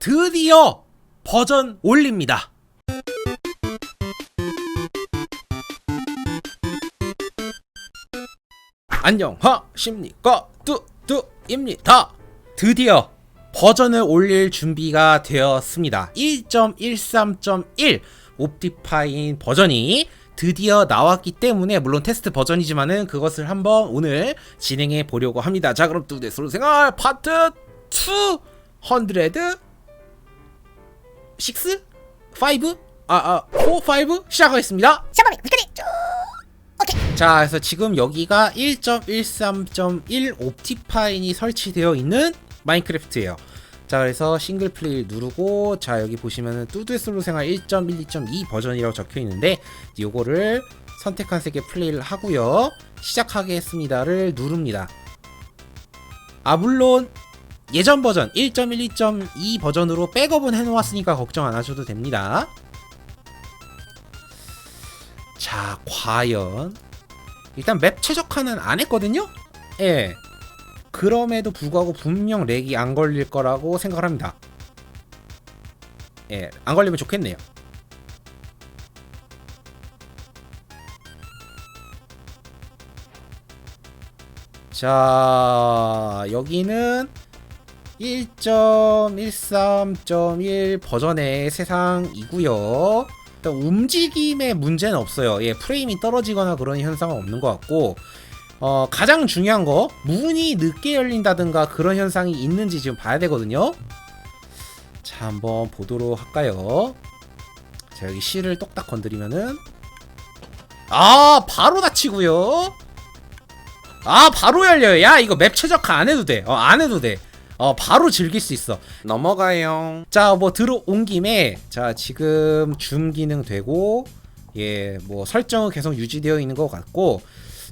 드디어 버전 올립니다. 안녕하십니까 뚜뚜입니다. 드디어 버전을 올릴 준비가 되었습니다. 1.13.1 옵티파인 버전이 드디어 나왔기 때문에 물론 테스트 버전이지만은 그것을 한번 오늘 진행해 보려고 합니다. 자 그럼 뚜대 솔 생활 파트 200 6? 5? 아, 아, 4, 5? 시작하겠습니다. 샤범이 끝까지 쭉 오케이 자, 그래서 지금 여기가 1.13.1 옵티파인이 설치되어 있는 마인크래프트예요. 자, 그래서 싱글 플레이 누르고 자, 여기 보시면은 뚜드의 솔로 생활 1.12.2 버전이라고 적혀 있는데 요거를 선택한 세개 플레이를 하고요. 시작하겠습니다를 누릅니다. 아, 물론 예전 버전 1.12.2 버전으로 백업은 해놓았으니까 걱정 안 하셔도 됩니다. 자, 과연 일단 맵 최적화는 안 했거든요. 예. 그럼에도 불구하고 분명 렉이 안 걸릴 거라고 생각을 합니다. 예, 안 걸리면 좋겠네요. 자, 여기는 1.13.1 버전의 세상이고요. 일단 움직임의 문제는 없어요. 예, 프레임이 떨어지거나 그런 현상은 없는 것 같고 어, 가장 중요한 거 문이 늦게 열린다든가 그런 현상이 있는지 지금 봐야 되거든요. 자, 한번 보도록 할까요? 자, 여기 C를 똑딱 건드리면은 아, 바로 닫히고요. 아, 바로 열려요. 야, 이거 맵 최적화 안 해도 돼. 어, 안 해도 돼. 어, 바로 즐길 수 있어. 넘어가요. 자, 뭐 들어온 김에 자, 지금 줌 기능 되고 예, 뭐 설정은 계속 유지되어 있는 것 같고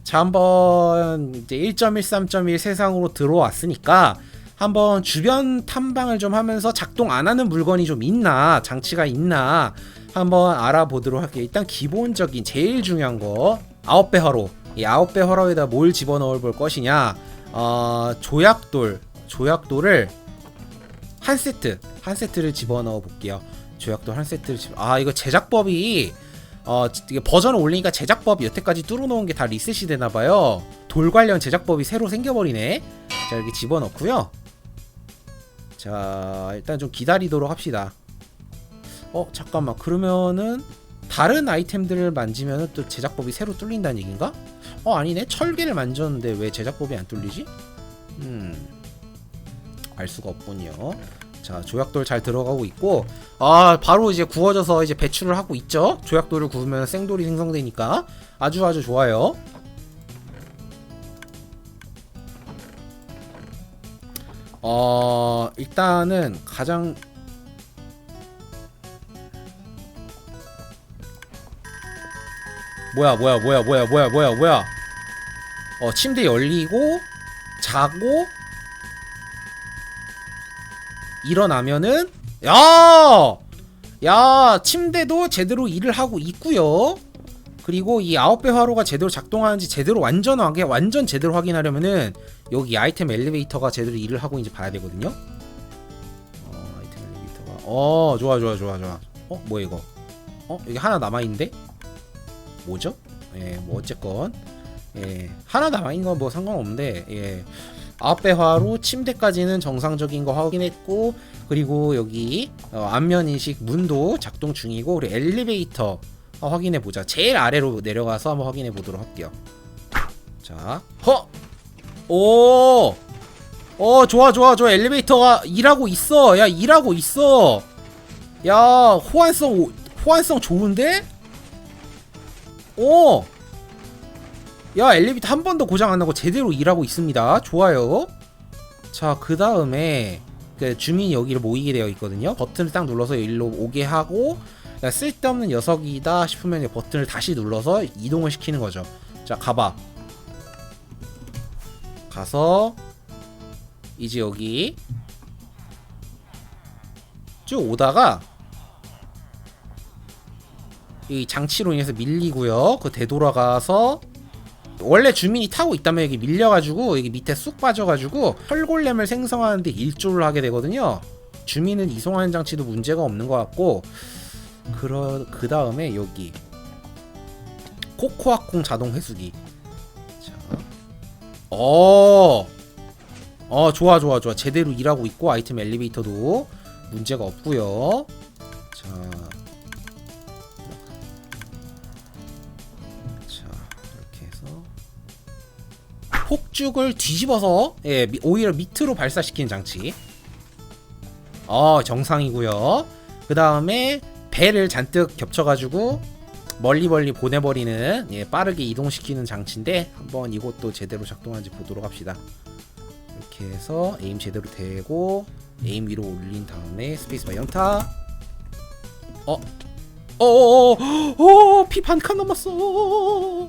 자, 한번 이제 1.13.1 세상으로 들어왔으니까 한번 주변 탐방을 좀 하면서 작동 안 하는 물건이 좀 있나, 장치가 있나 한번 알아보도록 할게요. 일단 기본적인 제일 중요한 거 아홉 배 화로. 이 아홉 배 화로에다 뭘 집어넣을 볼 것이냐? 어, 조약돌, 조약돌을 한 세트, 한 세트를 집어넣어 볼게요. 조약돌 한 세트를 집. 아 이거 제작법이 어 이게 버전을 올리니까 제작법이 여태까지 뚫어놓은 게 다 리셋이 되나 봐요. 돌 관련 제작법이 새로 생겨버리네. 자 이렇게 집어넣고요. 자 일단 좀 기다리도록 합시다. 어 잠깐만 그러면은 다른 아이템들을 만지면은 또 제작법이 새로 뚫린다는 얘긴가? 어 아니네 철개를 만졌는데 왜 제작법이 안 뚫리지? 음 알 수가 없군요. 자 조약돌 잘 들어가고 있고 아 바로 이제 구워져서 이제 배출을 하고 있죠. 조약돌을 구우면 생돌이 생성되니까 아주 아주 좋아요. 어 일단은 가장 뭐야 뭐야 뭐야 뭐야 뭐야 뭐야 뭐야 어 침대 열리고 자고 일어나면은 야! 야, 침대도 제대로 일을 하고 있고요. 그리고 이 아홉 배 화로가 제대로 작동하는지 제대로 완전하게 완전 제대로 확인하려면은 여기 아이템 엘리베이터가 제대로 일을 하고 있는지 봐야 되거든요. 어, 아이템 엘리베이터가 어, 좋아 좋아 좋아 좋아. 어, 뭐야 이거? 어, 여기 하나 남아 있는데? 뭐죠? 예, 뭐 어쨌건 예, 하나 남아 있는 건 뭐 상관없는데 예. 아홉배 화로 침대까지는 정상적인 거 확인했고 그리고 여기 어, 안면 인식 문도 작동 중이고 우리 엘리베이터 어, 확인해 보자. 제일 아래로 내려가서 한번 확인해 보도록 할게요. 자, 허, 오, 어 좋아 좋아 좋아 엘리베이터가 일하고 있어. 야 일하고 있어. 야 호환성 오- 호환성 좋은데? 오. 야 엘리베이터 한 번도 고장 안 나고 제대로 일하고 있습니다. 좋아요. 자 그 다음에 그 주민이 여기를 모이게 되어 있거든요. 버튼을 딱 눌러서 일로 오게 하고 야, 쓸데없는 녀석이다 싶으면 이 버튼을 다시 눌러서 이동을 시키는 거죠. 자 가봐. 가서 이제 여기 쭉 오다가 이 장치로 인해서 밀리고요. 그 되돌아가서 원래 주민이 타고 있다면 여기 밀려가지고 여기 밑에 쑥 빠져가지고 혈골렘을 생성하는데 일조를 하게 되거든요. 주민은 이송하는 장치도 문제가 없는 것 같고 그러 그 다음에 여기 코코아콩 자동 회수기. 자, 어, 어 좋아 좋아 좋아 제대로 일하고 있고 아이템 엘리베이터도 문제가 없고요. 자, 자 폭죽을 뒤집어서 예 미- 오히려 밑으로 발사시키는 장치. 어 정상이고요. 그 다음에 배를 잔뜩 겹쳐가지고 멀리 멀리 보내버리는 예, 빠르게 이동시키는 장치인데 한번 이것도 제대로 작동하는지 보도록 합시다. 이렇게 해서 에임 제대로 되고 에임 위로 올린 다음에 스페이스바 연타. 어. 어어어 피반 칸 넘었어. 오.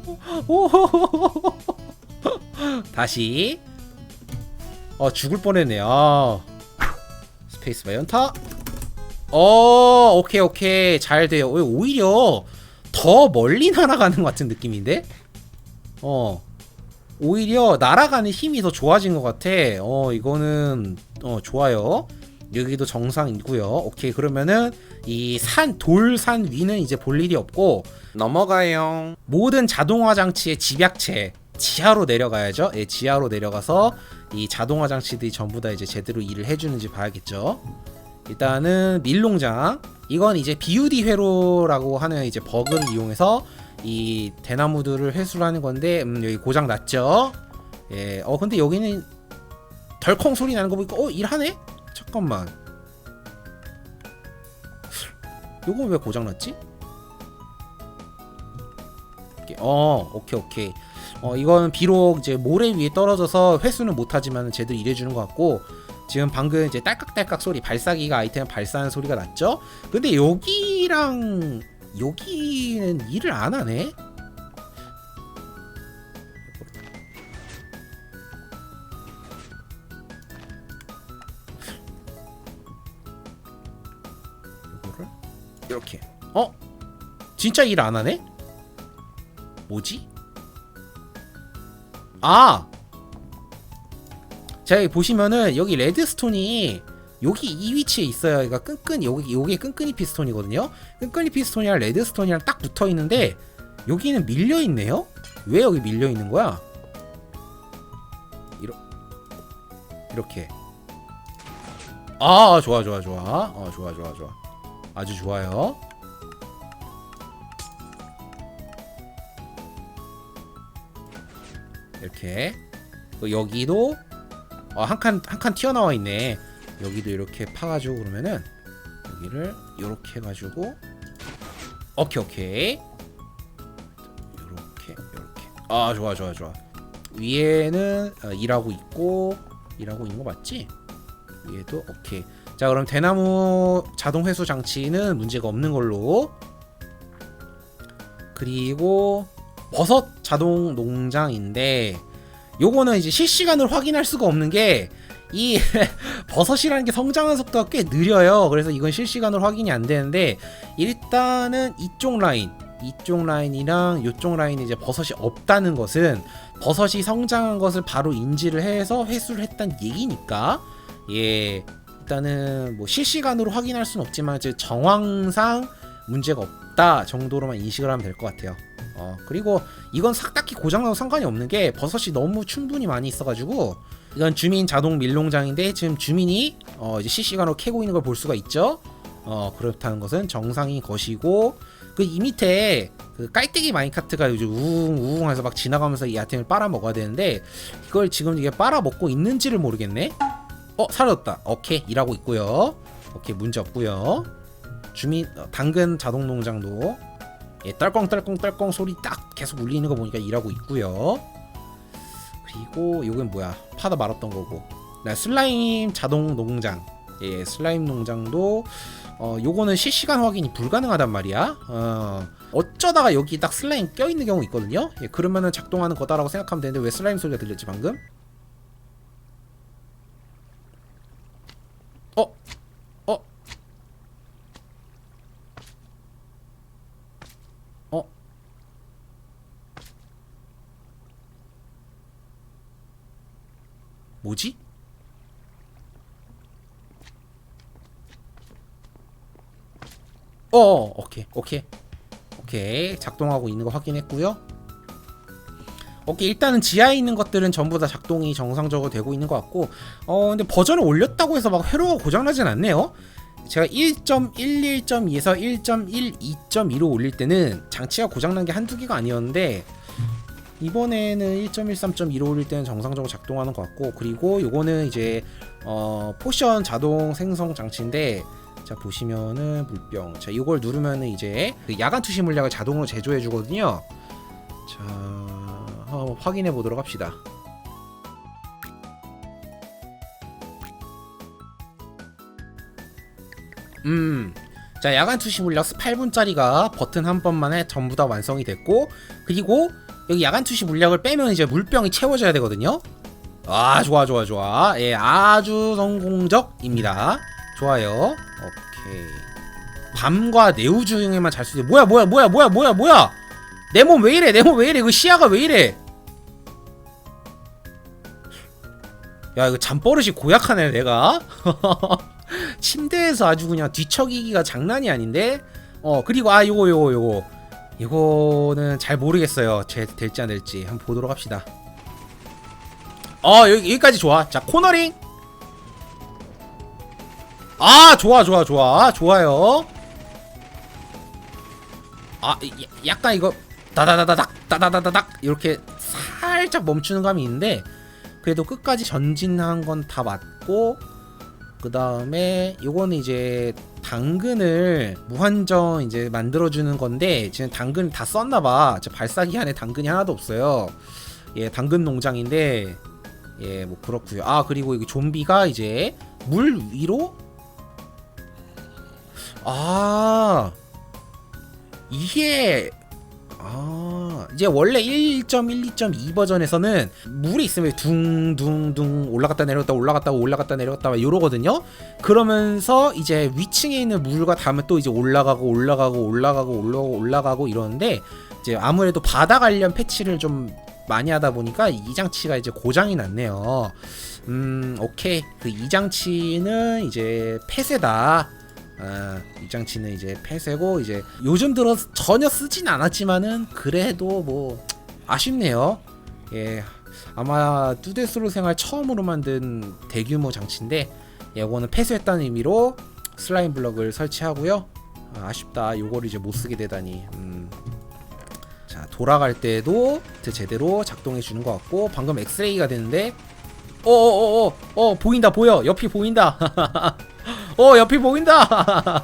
다시. 어 죽을 뻔했네. 아. 스페이스바 연타. 어 오케이 오케이 잘 돼요. 어, 오히려 더 멀리 날아가는 것 같은 느낌인데? 어 오히려 날아가는 힘이 더 좋아진 것 같아. 어 이거는 어 좋아요. 여기도 정상이고요. 오케이 그러면은 이 산 돌산 위는 이제 볼 일이 없고 넘어가요. 모든 자동화 장치의 집약체 지하로 내려가야죠. 예, 지하로 내려가서 이 자동화 장치들이 전부 다 이제 제대로 일을 해주는지 봐야겠죠. 일단은 밀농장 이건 이제 BUD 회로라고 하는 이제 버그를 이용해서 이 대나무들을 회수를 하는 건데 음, 여기 고장 났죠. 예, 어 근데 여기는 덜컹 소리 나는 거 보니까 어 일하네? 잠깐만. 요거 왜 고장 났지? 어, 오케이 오케이. 어 이거는 비록 이제 모래 위에 떨어져서 회수는 못하지만 제대로 일해주는 것 같고 지금 방금 이제 딸깍딸깍 소리 발사기가 아이템 발사하는 소리가 났죠? 근데 여기랑 여기는 일을 안 하네? 이거를 이렇게 어? 진짜 일 안 하네? 뭐지? 아! 자, 여기 보시면은 여기 레드스톤이 여기 이 위치에 있어요. 그러니까 끈끈 여기 요게 끈끈이 피스톤이거든요. 끈끈이 피스톤이랑 레드스톤이랑 딱 붙어 있는데 여기는 밀려 있네요. 왜 여기 밀려 있는 거야? 이러 이렇게. 아, 좋아 좋아 좋아. 어, 좋아 좋아 좋아. 아주 좋아요. 이렇게. 그 여기도 어, 한칸 한 칸 튀어나와 있네. 여기도 이렇게 파가지고 그러면은 여기를 이렇게 해가지고. 오케이 오케이. 이렇게 이렇게. 아 좋아 좋아 좋아. 위에는 어, 일하고 있고 일하고 있는 거 맞지? 위에도 오케이. 자 그럼 대나무 자동 회수 장치는 문제가 없는 걸로. 그리고 버섯 자동 농장인데 요거는 이제 실시간으로 확인할 수가 없는 게 이 버섯이라는 게 성장하는 속도가 꽤 느려요. 그래서 이건 실시간으로 확인이 안 되는데 일단은 이쪽 라인, 이쪽 라인이랑 이쪽 라인에 이제 버섯이 없다는 것은 버섯이 성장한 것을 바로 인지를 해서 회수를 했다는 얘기니까 예 일단은 뭐 실시간으로 확인할 수는 없지만 이제 정황상 문제가 없다 정도로만 인식을 하면 될 것 같아요. 어 그리고 이건 싹 딱히 고장나도 상관이 없는 게 버섯이 너무 충분히 많이 있어가지고 이건 주민 자동 밀농장인데 지금 주민이 어 이제 실시간으로 캐고 있는 걸 볼 수가 있죠. 어 그렇다는 것은 정상인 것이고 그 이 밑에 그 깔때기 마인카트가 요즘 우웅 우웅 해서 막 지나가면서 이 아이템을 빨아 먹어야 되는데 이걸 지금 이게 빨아 먹고 있는지를 모르겠네. 어 사라졌다. 오케이 일하고 있고요. 오케이 문제 없고요. 주민 어, 당근 자동 농장도 예, 떨컹떨컹떨컹 소리 딱 계속 울리는 거 보니까 일하고 있고요. 그리고 요건 뭐야? 파다 말았던 거고. 나 슬라임 자동 농장. 예, 슬라임 농장도 어 요거는 실시간 확인이 불가능하단 말이야. 어 어쩌다가 여기 딱 슬라임 껴 있는 경우 있거든요. 예, 그러면은 작동하는 거다라고 생각하면 되는데 왜 슬라임 소리가 들렸지 방금? 어? 어? 어? 뭐지? 어, 어 오케이 오케이. 오케이 작동하고 있는 거 확인했고요. 오케이 일단은 지하에 있는 것들은 전부 다 작동이 정상적으로 되고 있는 것 같고 어 근데 버전을 올렸다고 해서 막 회로가 고장나진 않네요. 제가 1.11.2에서 1.12.2로 올릴 때는 장치가 고장난 게 한두 개가 아니었는데 이번에는 1.13.2로 올릴 때는 정상적으로 작동하는 것 같고 그리고 요거는 이제 어 포션 자동 생성 장치인데 자 보시면은 물병 자 이걸 누르면은 이제 그 야간 투시 물약을 자동으로 제조해 주거든요 자 한번 확인해 보도록 합시다 음. 자, 야간 투시 물약 8분짜리가 버튼 한 번만에 전부 다 완성이 됐고 그리고 여기 야간 투시 물약을 빼면 이제 물병이 채워져야 되거든요. 아, 좋아 좋아 좋아. 예, 아주 성공적입니다. 좋아요. 오케이. 밤과 내우 중에만 잘 수 있어. 뭐야 뭐야 뭐야 뭐야 뭐야 뭐야. 내 몸 왜 이래? 내 몸 왜 이래? 이거 시야가 왜 이래? 야, 이거 잠버릇이 고약하네, 내가. 침대에서 아주 그냥 뒤척이기가 장난이 아닌데 어 그리고 아 요거 요거 요거 이거는 잘 모르겠어요. 제 될지 안 될지. 한번 보도록 합시다. 어 여기, 여기까지 좋아. 자 코너링! 아 좋아 좋아 좋아. 좋아요. 아 이- 약간 이거 다다다다닥 다다다다닥 이렇게 살짝 멈추는 감이 있는데 그래도 끝까지 전진한 건 다 맞고 그 다음에 요거는 이제 당근을 무한정 이제 만들어주는 건데 지금 당근 다 썼나봐. 저 발사기 안에 당근이 하나도 없어요. 예, 당근 농장인데 예, 뭐 그렇고요. 아 그리고 이게 좀비가 이제 물 위로 아 이게 아 이제 원래 1.12.2 버전에서는 물이 있으면 둥둥둥 올라갔다 내려갔다 올라갔다 올라갔다 내려갔다 막 이러거든요. 그러면서 이제 위층에 있는 물과 닿으면 또 이제 올라가고 올라가고 올라가고 올라가고 올라가고 이러는데 이제 아무래도 바다 관련 패치를 좀 많이 하다 보니까 이 장치가 이제 고장이 났네요. 음 오케이 그 이 장치는 이제 폐쇄다. 아, 이 장치는 이제 폐쇄고 이제 요즘 들어 전혀 쓰진 않았지만은 그래도 뭐 아쉽네요. 예, 아마 뚜데스로 생활 처음으로 만든 대규모 장치인데 이거는 폐쇄했다는 의미로 슬라임 블럭을 설치하고요. 아, 아쉽다. 요거를 이제 못 쓰게 되다니. 음. 자 돌아갈 때도 제대로 작동해 주는 것 같고 방금 엑스레이가 되는데 어어어어 어, 보인다 보여 옆이 보인다 어 옆이 보인다.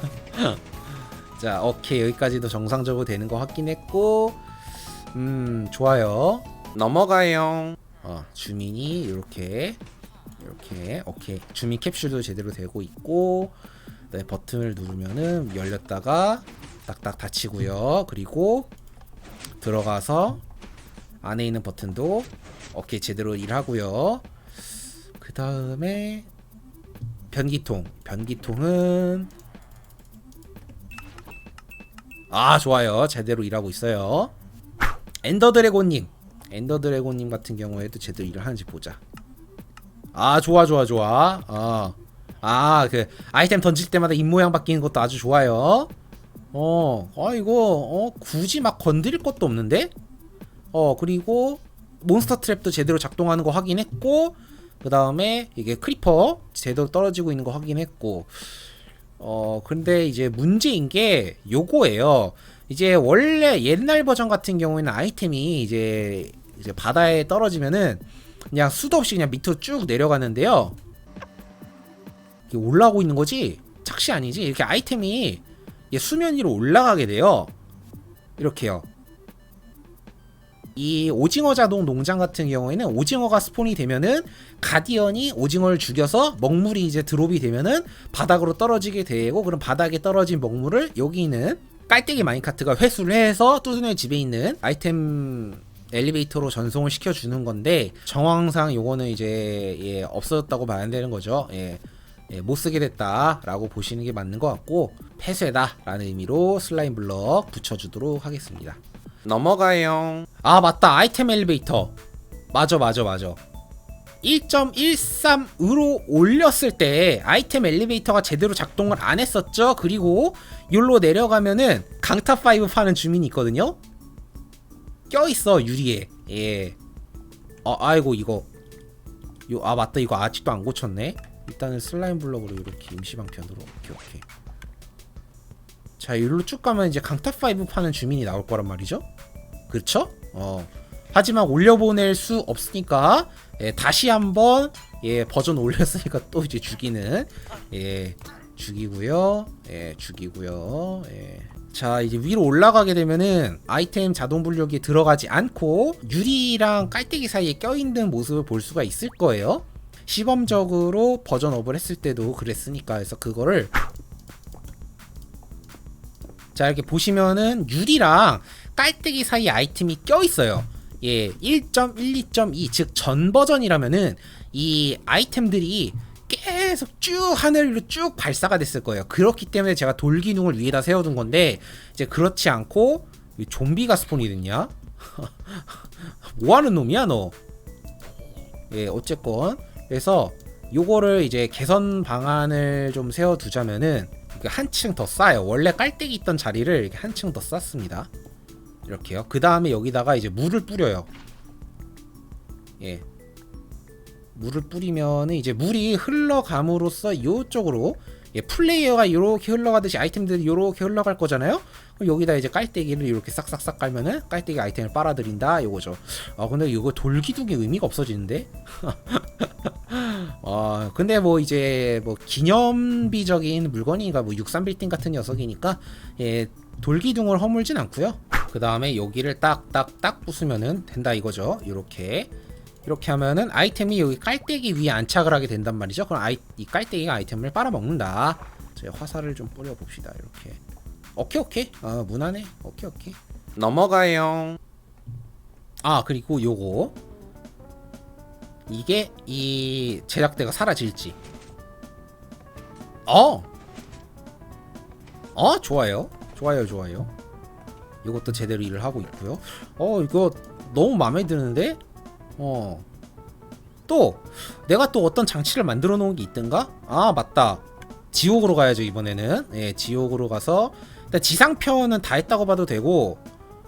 자 오케이. 여기까지도 정상적으로 되는 거 확인했고. 음 좋아요. 넘어가요. 어 주민이 이렇게 이렇게 오케이. 주민 캡슐도 제대로 되고 있고 네, 버튼을 누르면은 열렸다가 딱딱 닫히고요. 그리고 들어가서 안에 있는 버튼도 오케이 제대로 일하고요. 그 다음에 변기통. 변기통은 아 좋아요. 제대로 일하고 있어요. 엔더 드래곤님. 엔더 드래곤님 같은 경우에도 제대로 일을 하는지 보자. 아 좋아 좋아 좋아. 어 아그 아이템 던질 때마다 입 모양 바뀌는 것도 아주 좋아요. 어, 아 이거 어 굳이 막 건드릴 것도 없는데? 어 그리고 몬스터 트랩도 제대로 작동하는 거 확인했고 그 다음에 이게 크리퍼 제대로 떨어지고 있는 거 확인했고 어 근데 이제 문제인 게 요거예요. 이제 원래 옛날 버전 같은 경우에는 아이템이 이제 이제 바다에 떨어지면은 그냥 수도 없이 그냥 밑으로 쭉 내려가는데요. 이게 올라오고 있는 거지? 착시 아니지? 이렇게 아이템이 수면 위로 올라가게 돼요. 이렇게요 이 오징어 자동 농장 같은 경우에는 오징어가 스폰이 되면은 가디언이 오징어를 죽여서 먹물이 이제 드롭이 되면은 바닥으로 떨어지게 되고 그럼 바닥에 떨어진 먹물을 여기 있는 깔때기 마인카트가 회수를 해서 뚜드의 집에 있는 아이템 엘리베이터로 전송을 시켜주는 건데 정황상 요거는 이제 예, 없어졌다고 봐야 되는 거죠. 예. 예, 못 쓰게 됐다라고 보시는 게 맞는 것 같고 폐쇄다라는 의미로 슬라임 블럭 붙여주도록 하겠습니다. 넘어가요. 아 맞다 아이템 엘리베이터. 맞아 맞아 맞아. 1.13으로 올렸을 때 아이템 엘리베이터가 제대로 작동을 안 했었죠. 그리고 여기로 내려가면은 강타 5 파는 주민이 있거든요. 껴 있어 유리에. 예. 아 아이고 이거. 요 아 맞다 이거 아직도 안 고쳤네. 일단은 슬라임 블럭으로 이렇게 임시 방편으로 오케이 오케이. 자 여기로 쭉 가면 이제 강타 5 파는 주민이 나올 거란 말이죠. 그렇죠? 어. 하지만 올려보낼 수 없으니까 예, 다시 한번 예, 버전 올렸으니까 또 이제 죽이는 예, 죽이고요. 예, 죽이고요. 예. 자, 이제 위로 올라가게 되면은 아이템 자동 분류기에 들어가지 않고 유리랑 깔때기 사이에 껴있는 모습을 볼 수가 있을 거예요. 시범적으로 버전 업을 했을 때도 그랬으니까 그래서 그거를 자 이렇게 보시면은 유리랑 깔때기 사이에 아이템이 껴 있어요. 예, 1.12.2, 즉 전 버전이라면은 이 아이템들이 계속 쭉 하늘 위로 쭉 발사가 됐을 거예요. 그렇기 때문에 제가 돌 기둥을 위에다 세워둔 건데 이제 그렇지 않고 왜 좀비가 스폰이 됐냐? 뭐 하는 놈이야 너? 예, 어쨌건 그래서 요거를 이제 개선 방안을 좀 세워두자면은 한층 더 싸요. 원래 깔때기 있던 자리를 한층 더 쌌습니다. 이렇게요. 그 다음에 여기다가 이제 물을 뿌려요. 예. 물을 뿌리면은 이제 물이 흘러감으로써 이쪽으로 예, 플레이어가 이렇게 흘러가듯이 아이템들이 이렇게 흘러갈 거잖아요. 그럼 여기다 이제 깔때기를 이렇게 싹싹싹 깔면은 깔때기 아이템을 빨아들인다 요거죠. 아 근데 이거 돌기둥의 의미가 없어지는데. 아 근데 뭐 이제 뭐 기념비적인 물건이니까 뭐 63빌딩 같은 녀석이니까 예 돌기둥을 허물진 않고요. 그 다음에 여기를 딱딱딱 부수면은 된다 이거죠. 이렇게 이렇게 하면은 아이템이 여기 깔때기 위에 안착을 하게 된단 말이죠. 그럼 아이, 이 깔때기가 아이템을 빨아먹는다. 제 화살을 좀 뿌려 봅시다. 이렇게. 오케이 오케이. 어 무난해. 오케이 오케이. 넘어가요. 아 그리고 요거 이게 이 제작대가 사라질지. 어. 어 좋아요. 좋아요 좋아요. 이것도 제대로 일을 하고 있고요. 어 이거 너무 마음에 드는데. 어. 또 내가 또 어떤 장치를 만들어 놓은 게 있던가? 아 맞다. 지옥으로 가야죠 이번에는. 예, 지옥으로 가서 일단 지상편은 다 했다고 봐도 되고.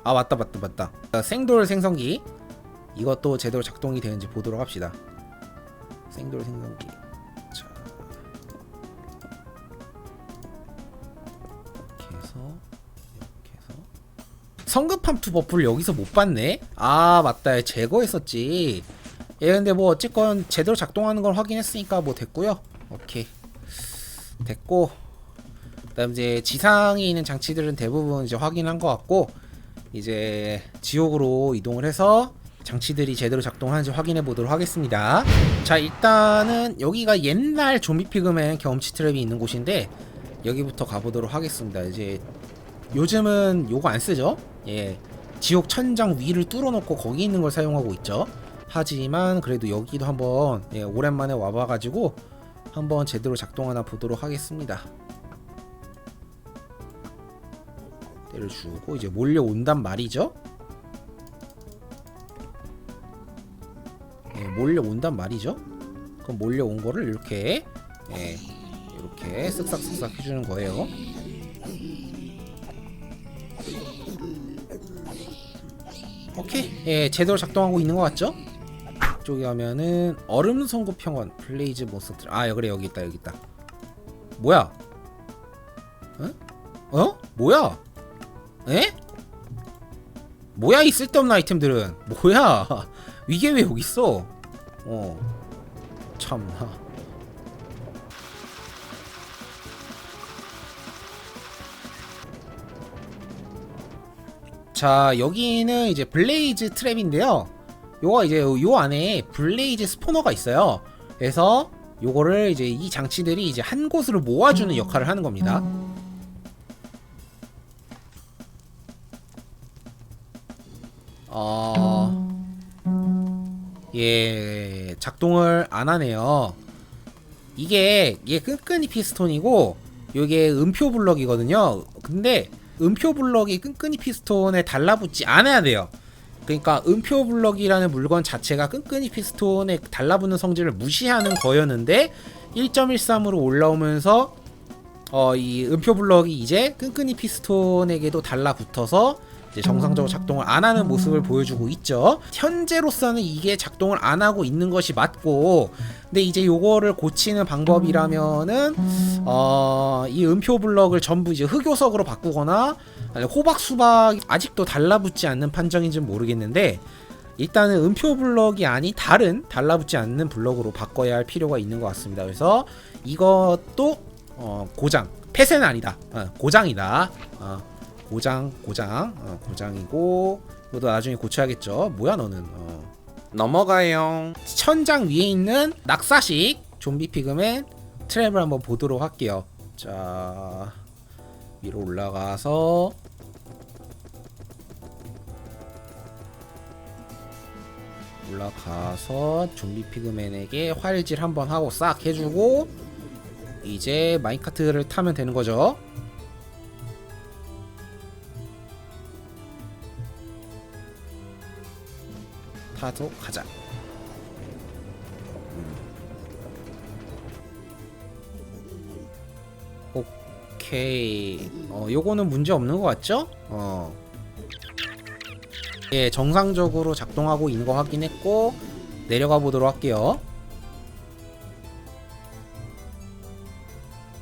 아 맞다 맞다 맞다. 자, 생돌 생성기 이것도 제대로 작동이 되는지 보도록 합시다. 생돌 생성기. 성급함 투 버프를 여기서 못 봤네. 아 맞다 제거했었지. 예 근데 뭐 어쨌건 제대로 작동하는 걸 확인했으니까 뭐 됐고요. 오케이 됐고 그다음 이제 지상에 있는 장치들은 대부분 이제 확인한 것 같고 이제 지옥으로 이동을 해서 장치들이 제대로 작동하는지 확인해 보도록 하겠습니다. 자 일단은 여기가 옛날 좀비 피그맨 경험치 트랩이 있는 곳인데 여기부터 가보도록 하겠습니다. 이제 요즘은 요거 안 쓰죠? 예. 지옥 천장 위를 뚫어놓고 거기 있는 걸 사용하고 있죠. 하지만 그래도 여기도 한번 예, 오랜만에 와봐가지고 한번 제대로 작동하나 보도록 하겠습니다. 때려주고 이제 몰려온단 말이죠. 예, 몰려온단 말이죠. 그럼 몰려온 거를 이렇게 예, 이렇게 쓱싹쓱싹 해주는 거예요. 오케이, 예, 제대로 작동하고 있는 것 같죠? 이쪽에 가면은 얼음 송구 평원 플레이즈 몬스터 아 그래 여기 있다 여기 있다. 뭐야? 어? 어? 뭐야? 에? 뭐야 이 쓸데없는 아이템들은? 뭐야? 이게 왜 여기 있어? 어. 참나 자 여기는 이제 블레이즈 트랩인데요. 요거 이제 요 안에 블레이즈 스포너가 있어요. 그래서 요거를 이제 이 장치들이 이제 한 곳으로 모아주는 역할을 하는 겁니다. 어... 예, 작동을 안 하네요. 이게 이게 끈끈이 피스톤이고 요게 음표 블럭이거든요. 근데 음표 블럭이 끈끈이 피스톤에 달라붙지 않아야 돼요. 그러니까 음표 블럭이라는 물건 자체가 끈끈이 피스톤에 달라붙는 성질을 무시하는 거였는데 1.13으로 올라오면서 어, 이 음표 블럭이 이제 끈끈이 피스톤에게도 달라붙어서 이제 정상적으로 작동을 안 하는 모습을 보여주고 있죠. 현재로서는 이게 작동을 안 하고 있는 것이 맞고, 근데 이제 요거를 고치는 방법이라면은 어, 이 음표 블럭을 전부 이제 흑요석으로 바꾸거나 호박 수박 아직도 달라붙지 않는 판정인지는 모르겠는데 일단은 음표 블럭이 아닌 다른 달라붙지 않는 블럭으로 바꿔야 할 필요가 있는 것 같습니다. 그래서 이것도 어, 고장 폐쇄는 아니다. 어, 고장이다. 어, 고장 고장 어, 고장이고 이것도 나중에 고쳐야겠죠. 뭐야 너는? 어. 넘어가요. 천장 위에 있는 낙사식 좀비 피그맨 트랩을 한번 보도록 할게요. 자 위로 올라가서 올라가서 좀비 피그맨에게 활질 한번 하고 싹 해주고 이제 마인카트를 타면 되는 거죠. 타도 가자. 오케이. 어, 요거는 문제 없는 것 같죠? 어. 예, 정상적으로 작동하고 있는 거 확인했고 내려가 보도록 할게요.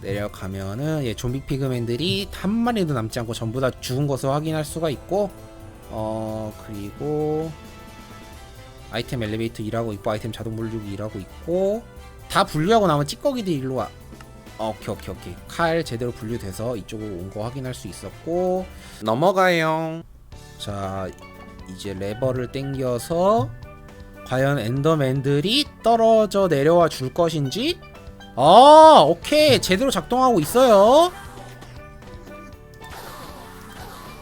내려가면은 예, 좀비 피그맨들이 한 마리도 남지 않고 전부 다 죽은 것을 확인할 수가 있고 어 그리고 아이템 엘리베이터 일하고 있고 아이템 자동 분류기 일하고 있고 다 분류하고 나면 찌꺼기들 일로 와. 어, 오케이 오케이 오케이. 칼 제대로 분류돼서 이쪽으로 온 거 확인할 수 있었고. 넘어가요. 자 이제 레버를 당겨서 과연 엔더맨들이 떨어져 내려와 줄 것인지. 아 오케이. 제대로 작동하고 있어요.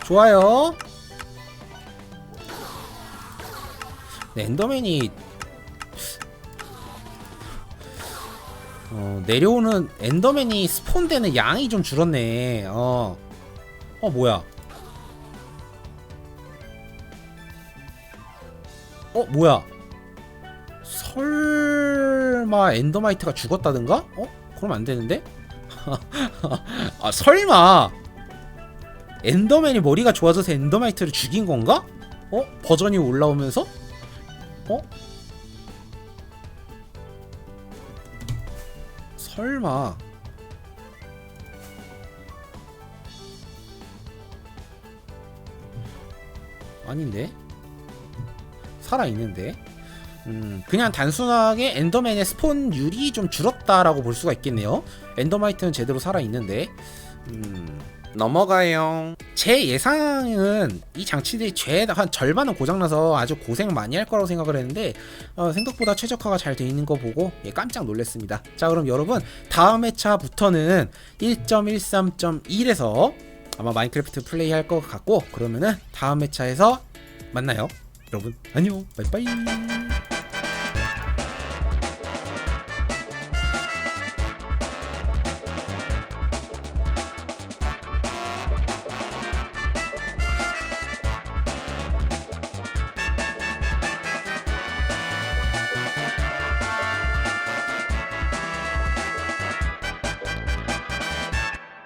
좋아요 네, 엔더맨이 어, 내려오는 엔더맨이 스폰되는 양이 좀 줄었네 어, 어 뭐야 어 뭐야 설마 엔더마이트가 죽었다든가? 어? 그럼 안 되는데? 아 설마 엔더맨이 머리가 좋아져서 엔더마이트를 죽인 건가? 어? 버전이 올라오면서? 어? 설마 아닌데? 살아 있는데. 음, 그냥 단순하게 엔더맨의 스폰율이 좀 줄었다라고 볼 수가 있겠네요. 엔더마이트는 제대로 살아 있는데. 음, 넘어가요. 제 예상은 이 장치들이 죄다 한 절반은 고장나서 아주 고생 많이 할 거라고 생각을 했는데 어, 생각보다 최적화가 잘 돼 있는 거 보고 예, 깜짝 놀랐습니다. 자 그럼 여러분 다음 회차부터는 1.13.1에서 아마 마인크래프트 플레이 할 것 같고 그러면은 다음 회차에서 만나요. 여러분 안녕 바이바이